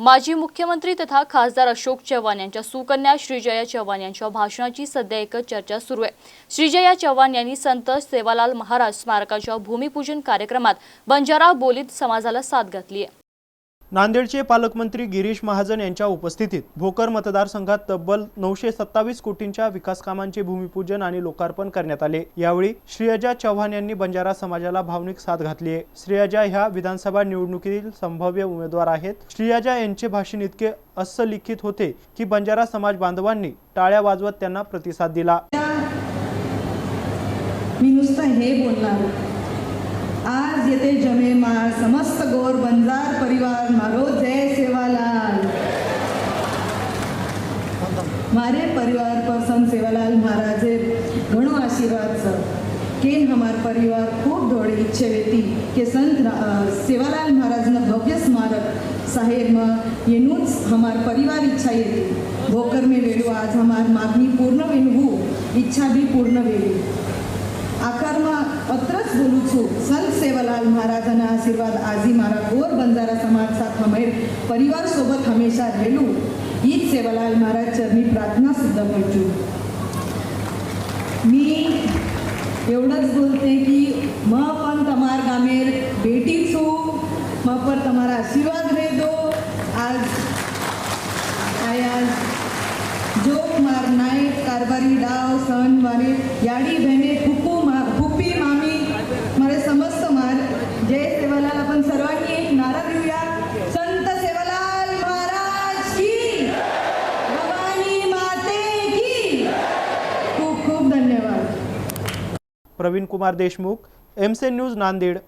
माजी मुख्यमंत्री तथा खासदार अशोक चव्हाण यांच्या सुकन्या श्रीजया चव्हाण यांच्या भाषणाची सध्या एकच चर्चा सुरू आहे. श्रीजया चव्हाण यांनी संत सेवालाल महाराज स्मारकाच्या भूमिपूजन कार्यक्रमात बंजारा बोलीत समाजाला साथ घातली आहे. नांदेडचे पालकमंत्री गिरीश महाजन यांच्या उपस्थितीत भोकर मतदारसंघात तब्बल नऊशे सत्तावीस कोटींच्या विकास कामांचे भूमिपूजन आणि लोकार्पण करण्यात आले. यावेळी श्रेयजा चव्हाण यांनी बंजारा समाजाला भावनिक साथ घातली आहे. श्रेयजा ह्या विधानसभा निवडणुकीतील संभाव्य उमेदवार आहेत. श्रेयजा यांचे भाषण इतके अस्सलिखित होते की बंजारा समाज बांधवांनी टाळ्या वाजवत त्यांना प्रतिसाद दिला. मी नुसतं हे बोलणार. आज येते जमे समस्त गोर बंजार परिवार मारो जय सेवालाल મારે પરિવાર પર સંત સેવાલાલ મહારાજે ઘણો આશીર્વાદ છે કે અમાર પરિવાર ખૂબ દોડી ઈચ્છે હતી કે સંત રા- અ, સેવાલાલ મહારાજના ભવ્ય સ્મારક સાહેબમાં એનું જ અમાર પરિવાર ઈચ્છા હતી ભોકર મેં વેળું આજ અમાર માગણી પૂર્ણ વેણવું ઈચ્છા બી પૂર્ણ વેળી આકારમાં अत्रच बोलूचू. संत सेवालाल महाराजांना आशीर्वाद. आजी मारा गोर बंजारा समाज साथ हमेर परिवार सोबत हमेशा रेलू. हीच सेवालाल महाराज चरणी प्रार्थना सुद्धा करतो मी एवढंच बोलते की म पण तमार गामेर बेटी छू म पर तमारा आशीर्वाद रे दो आज आयाज जोक मार नाईट कारभारी डाव सण वारे याडी बहने फुकू प्रवीण कुमार देशमुख एमसे न्यूज नांदेड.